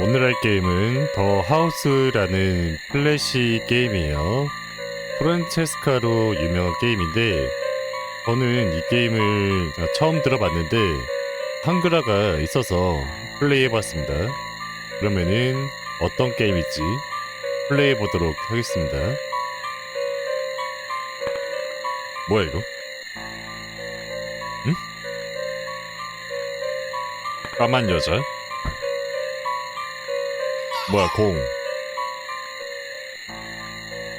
오늘 할 게임은 더 하우스라는 플래시 게임이에요. 프란체스카로 유명한 게임인데 저는 이 게임을 처음 들어봤는데 한글화가 있어서 플레이해봤습니다. 그러면은 어떤 게임일지 플레이해보도록 하겠습니다. 뭐야 이거? 응? 까만 여자? 뭐야 공?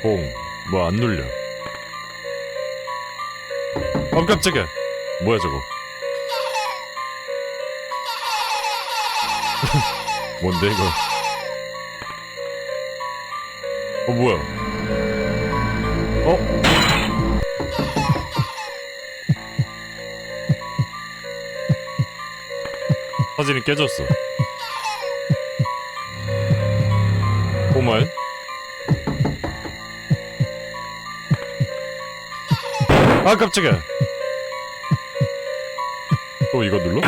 공? 뭐안 눌려? 어 깜짝이야! 뭐야 저거? 뭔데 이거? 어 뭐야? 어? 사진이 깨졌어. 오마이? 아 깜짝이야. 또 이거 눌러?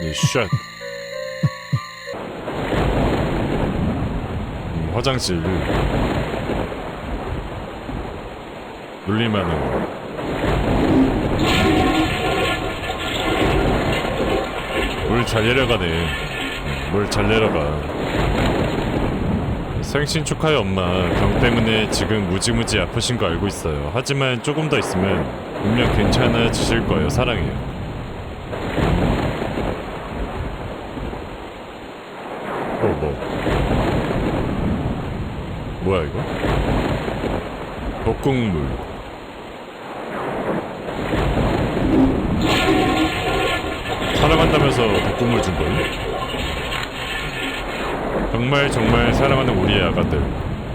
네, 샷. 음, 화장실. 눌리면은 물잘 내려가네. 물잘 내려가. 생신 축하해 엄마. 병 때문에 지금 무지무지 아프신 거 알고 있어요. 하지만 조금 더 있으면 분명 괜찮아지실 거예요. 사랑해요. 어 뭐? 뭐야 이거? 덕국물. 사랑한다면서 덕국물 준다니? 정말 정말 사랑하는 우리의 아가들.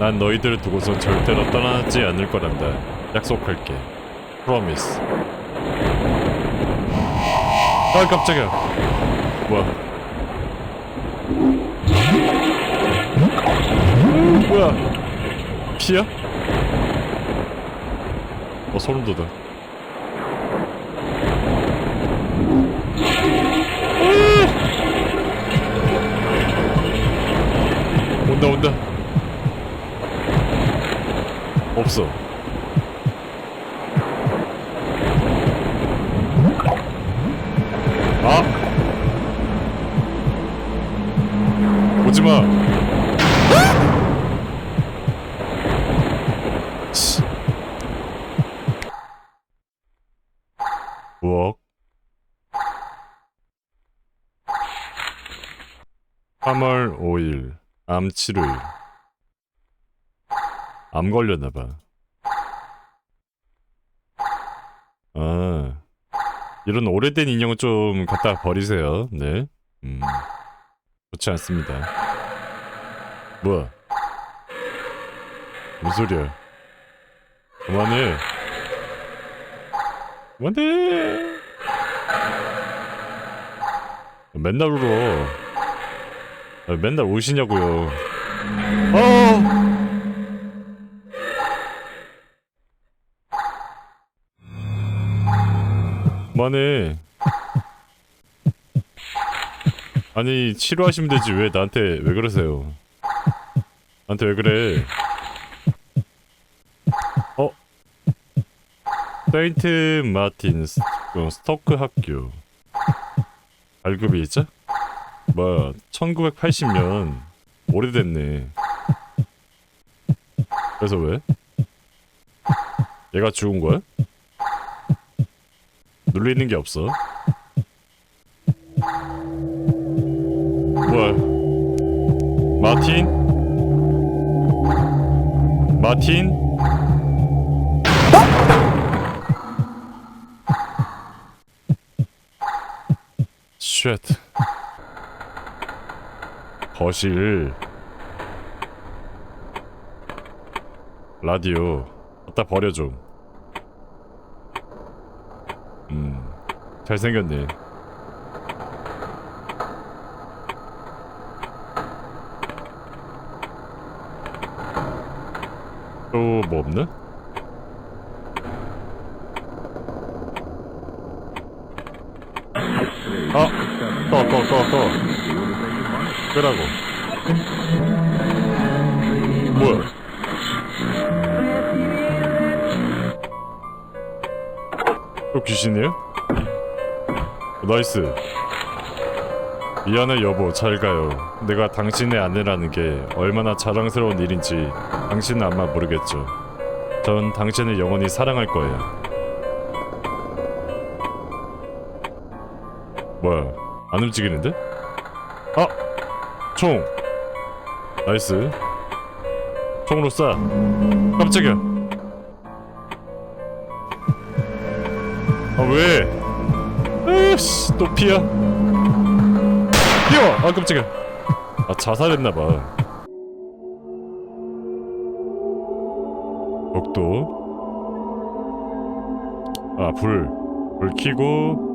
난 너희들을 두고선 절대로 떠나지 않을 거란다. 약속할게. 프로미스 아 깜짝이야. 뭐야? 음, 뭐야? 피야? 어 소름 돋아 온다 온다. 없어. 아! 오지마. 치. 부엌 3월 5일 암 치료일 암 걸렸나봐. 아 이런 오래된 인형은 좀 갖다 버리세요. 네. 음, 좋지 않습니다. 뭐야? 무슨 소리야? 그만해. 그만해. 맨날 울어 아, 맨날 오시냐고요. 어. 만해. 아니 치료하시면 되지 왜 나한테 왜 그러세요? 나한테 왜 그래? 어? 세인트 마틴 스, 어, 스토크 학교 있죠? 뭐야 1980년 오래됐네 그래서 왜? 얘가 죽은 거야? 눌리는 게 없어 뭐야 마틴? 마틴? 쉣 거실 라디오 갖다 버려 좀. 음 잘생겼네. 또 뭐 없나? 아 꺼, 꺼, 꺼, 꺼. 끄라고. 뭐야? 또 귀신이에요? 어, 나이스. 미안해 여보 잘 가요. 내가 당신의 아내라는 게 얼마나 자랑스러운 일인지 당신은 아마 모르겠죠. 전 당신을 영원히 사랑할 거예요. 뭐야? 안 움직이는데? 아! 총! 나이스. 총으로 쏴. 깜짝이야. 아 왜? 으씨 또 피야. 뛰어! 아 깜짝이야. 아 자살했나봐. 벽도. 아 불. 불 켜고.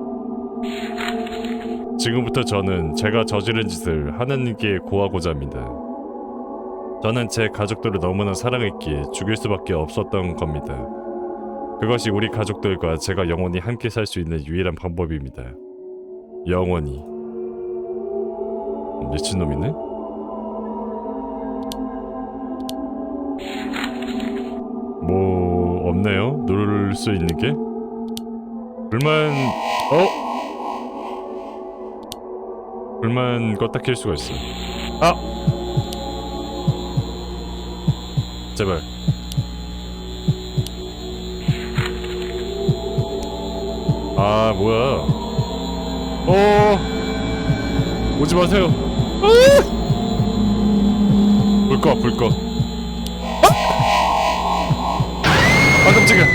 지금부터 저는 제가 저지른 짓을 하나님께 고하고자 합니다. 저는 제 가족들을 너무나 사랑했기에 죽일 수밖에 없었던 겁니다. 그것이 우리 가족들과 제가 영원히 함께 살 수 있는 유일한 방법입니다. 영원히. 미친놈이네? 뭐 없네요. 누를 수 있는 게? 불만 어? 불만 껐다 킬 수가 있어. 아! 제발. 아 뭐야? 어 오지 마세요. 불 꺼, 불 꺼. 아! 아 깜짝이야.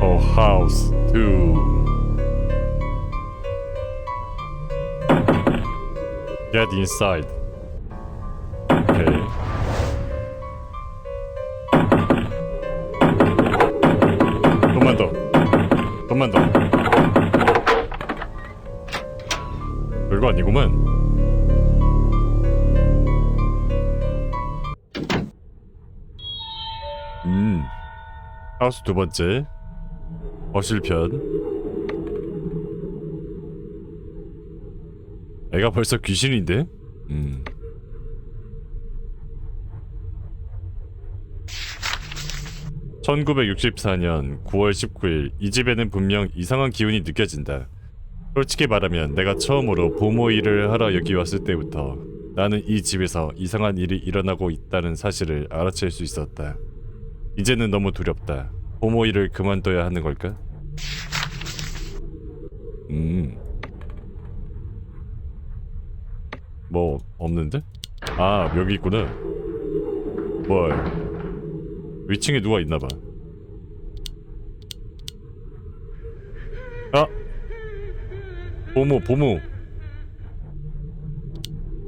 어하 Get inside. 오케이. 좀만 더. 별거 아니구만. 음. 하우스 두 번째. 거실편. 애가 벌써 귀신인데? 음. (1964년 9월 19일) 이 집에는 분명 이상한 기운이 느껴진다 솔직히 말하면 내가 처음으로 보모 일을 하러 여기 왔을 때부터 나는 이 집에서 이상한 일이 일어나고 있다는 사실을 알아챌 수 있었다 이제는 너무 두렵다 보모 일을 그만둬야 하는 걸까? 음... 뭐 없는데? 아 여기 있구나. 뭘 위층에 누가 있나봐. 아! 보모 보모.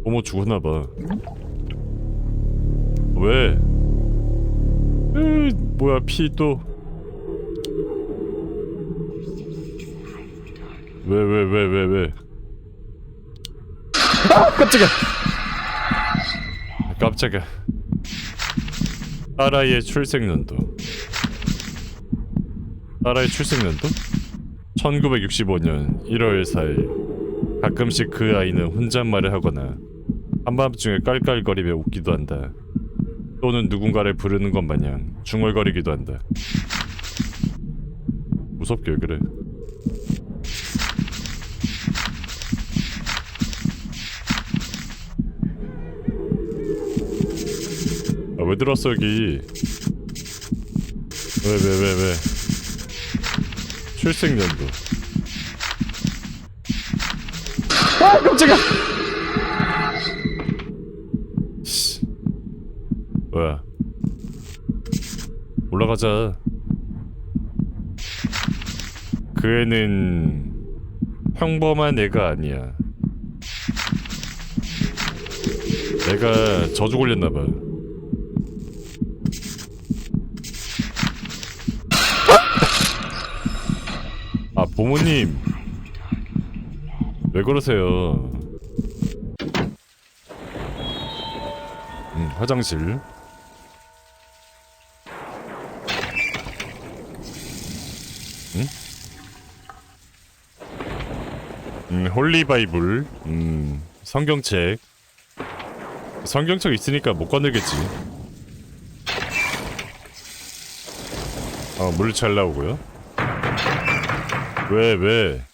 보모 죽었나봐. 왜? 으, 뭐야 피또. 왜 왜 왜 왜 왜? 깜짝이야. 깜짝이야. 딸아이의 출생연도. 딸아이 출생연도? 1965년 1월 4일. 가끔씩 그 아이는 혼잣말을 하거나 한밤중에 깔깔거리며 웃기도 한다. 또는 누군가를 부르는 것 마냥 중얼거리기도 한다. 무섭게 왜 그래? 왜 들었어 여기? 왜 왜 왜 왜, 출생연도. 아 깜짝이야. 씨. 뭐야? 올라가자. 그 애는 평범한 애가 아니야. 내가 저주 걸렸나봐. 부모님 왜 그러세요? 음 화장실 응? 음, 홀리 바이블. 음, 성경책. 성경책 있으니까 못 건들겠지. 어, 물 잘 나오고요. 왜, 왜?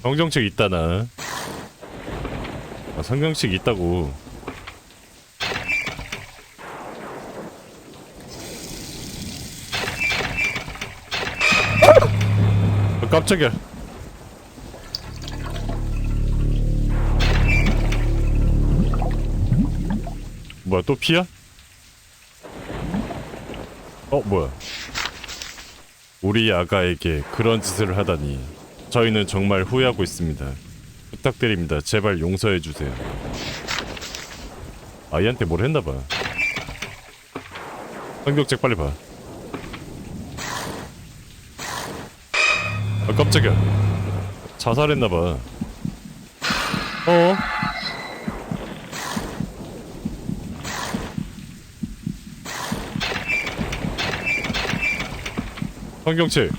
성경책 있다 나. 아, 성경책 있다고. 아, 깜짝이야. 뭐야 또 피야? 어 뭐야? 우리 아가에게 그런 짓을 하다니 저희는 정말 후회하고 있습니다. 부탁드립니다. 제발 용서해 주세요. 아이한테 뭘 했나 봐. 성격책 빨리 봐. 아 깜짝이야. 자살했나 봐. 어? 성경책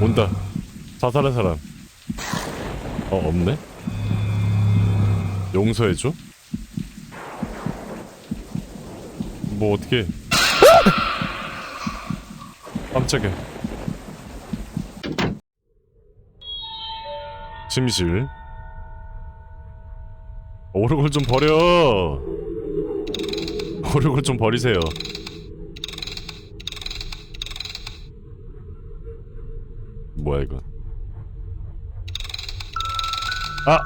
온다. 자살한 사람. 어 없네? 용서해줘? 뭐 어떻게 깜짝이야. 침실. 오르골 좀 버려 오르골 좀 버리세요. 뭐야 이거? 아!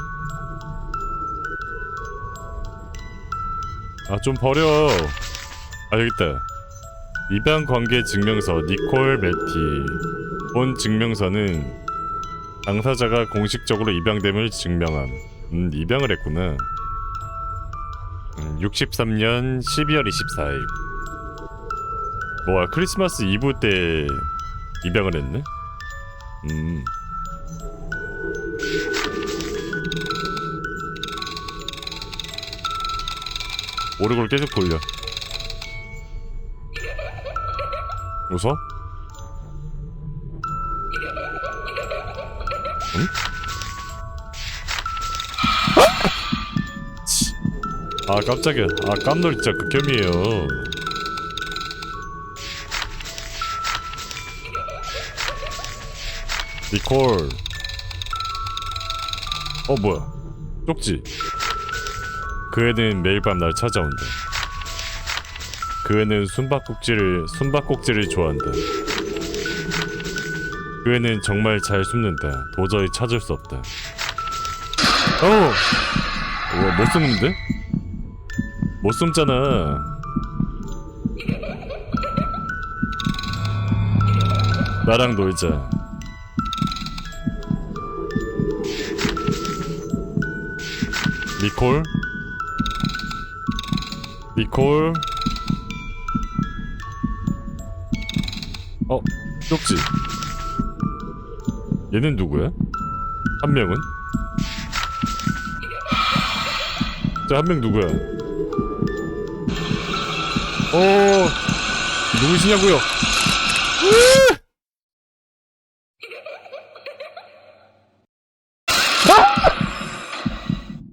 아 좀 버려. 아 여기 있다. 입양 관계 증명서 니콜 매티. 본 증명서는 당사자가 공식적으로 입양됨을 증명함. 음 입양을 했구나. 음, 63년 12월 24일 뭐야 크리스마스 이브 때 입양을 했네 음 오르골 계속 돌려 웃어? 응? 아 깜짝이야. 아 깜놀 진짜 극혐이에요. 니콜. 어 뭐야? 쪽지. 그 애는 매일 밤 날 찾아온다. 그 애는 숨바꼭질을 숨바꼭질을 좋아한다. 그 애는 정말 잘 숨는다. 도저히 찾을 수 없다. 어! 어, 못 숨는데? 못 숨잖아 나랑 놀자 니콜 니콜 어 쪽지 얘는 누구야? 한 명은? 자 한 명 누구야? 어 누구시냐고요?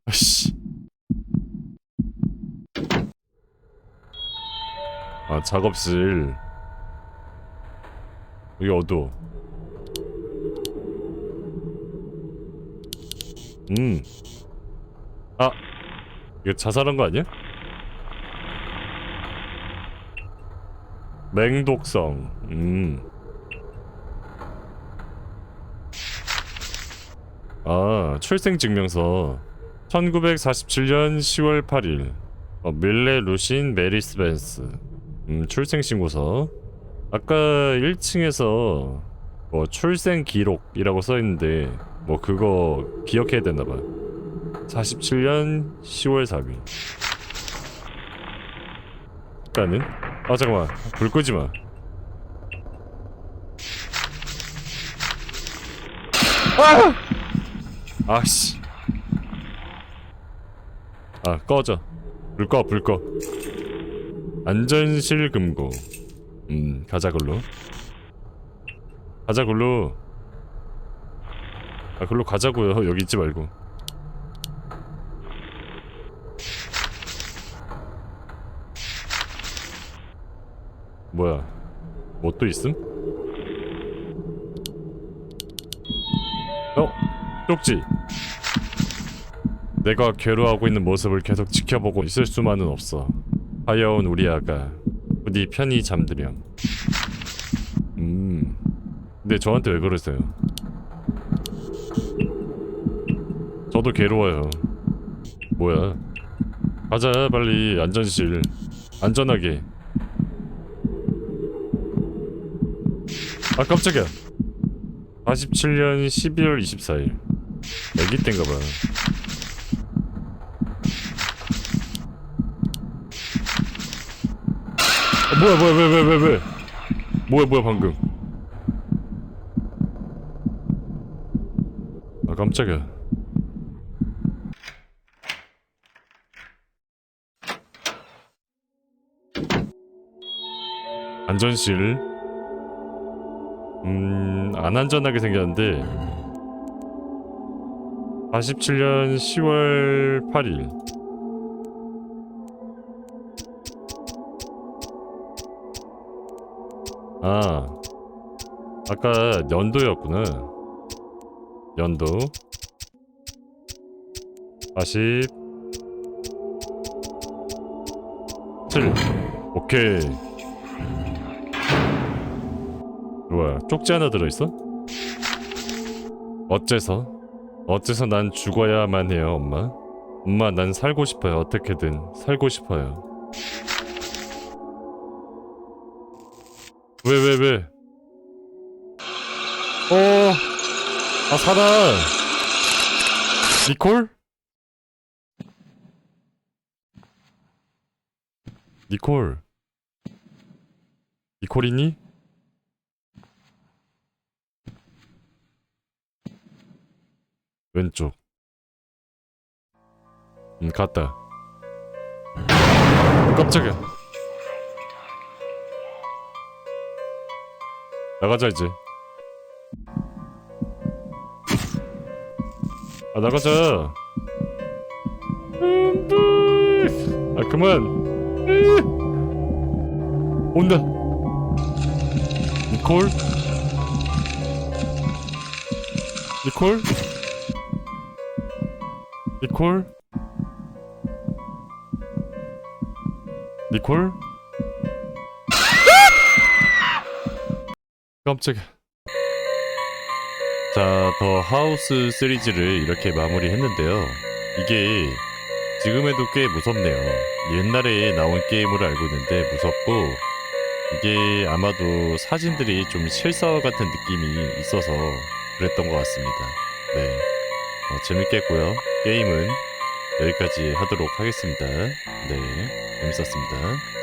아씨 아 작업실 여기 어두워 음. 아 이거 자살한 거 아니야? 맹독성. 음. 아 출생증명서. 1947년 10월 8일. 어, 밀레 루신 메리스 벤스. 음, 출생신고서. 아까 1층에서 뭐 출생 기록이라고 써 있는데 뭐 그거 기억해야 되나 봐 47년 10월 4일. 일단은 아 잠깐만. 불 끄지 마. 아! 아씨. 아 꺼져. 불 꺼 불 꺼. 안전실 금고. 음 가자 글로. 가자 글로. 아 글로 가자고요. 여기 있지 말고 뭐야? 뭐 또 있음? 어? 쪽지. 내가 괴로워하고 있는 모습을 계속 지켜보고 있을 수만은 없어. 하여운 우리 아가 부디 편히 잠들렴. 음. 근데 저한테 왜 그러세요? 저도 괴로워요. 뭐야? 가자 빨리. 안전실. 안전하게 아 깜짝이야. 47년 12월 24일. 애기 땐가봐. 아, 뭐야 뭐야 왜왜왜 왜? 뭐야 뭐야 방금? 아 깜짝이야. 안전실 음, 안 안전하게 생겼는데. 47년 10월 8일. 아 아까 연도였구나. 연도. 47 오케이 뭐야 쪽지 하나 들어있어? 어째서? 어째서 난 죽어야만 해요 엄마? 엄마 난 살고 싶어요 어떻게든 살고 싶어요 왜 왜 왜, 어... 아 살아 니콜? 니콜 니콜이니? 왼쪽. 음 갔다. 깜짝이야. 나가자 이제. 아 나가자. 아 그만. 으. 온다. 니콜? 니콜 니콜? 니콜? 깜짝이야. 자, 더 하우스 시리즈를 이렇게 마무리했는데요. 이게 지금에도 꽤 무섭네요. 옛날에 나온 게임으로 알고 있는데 무섭고 이게 아마도 사진들이 좀 실사 같은 느낌이 있어서 그랬던 것 같습니다. 네. 어, 재밌게 했고요. 게임은 여기까지 하도록 하겠습니다. 네, 재밌었습니다.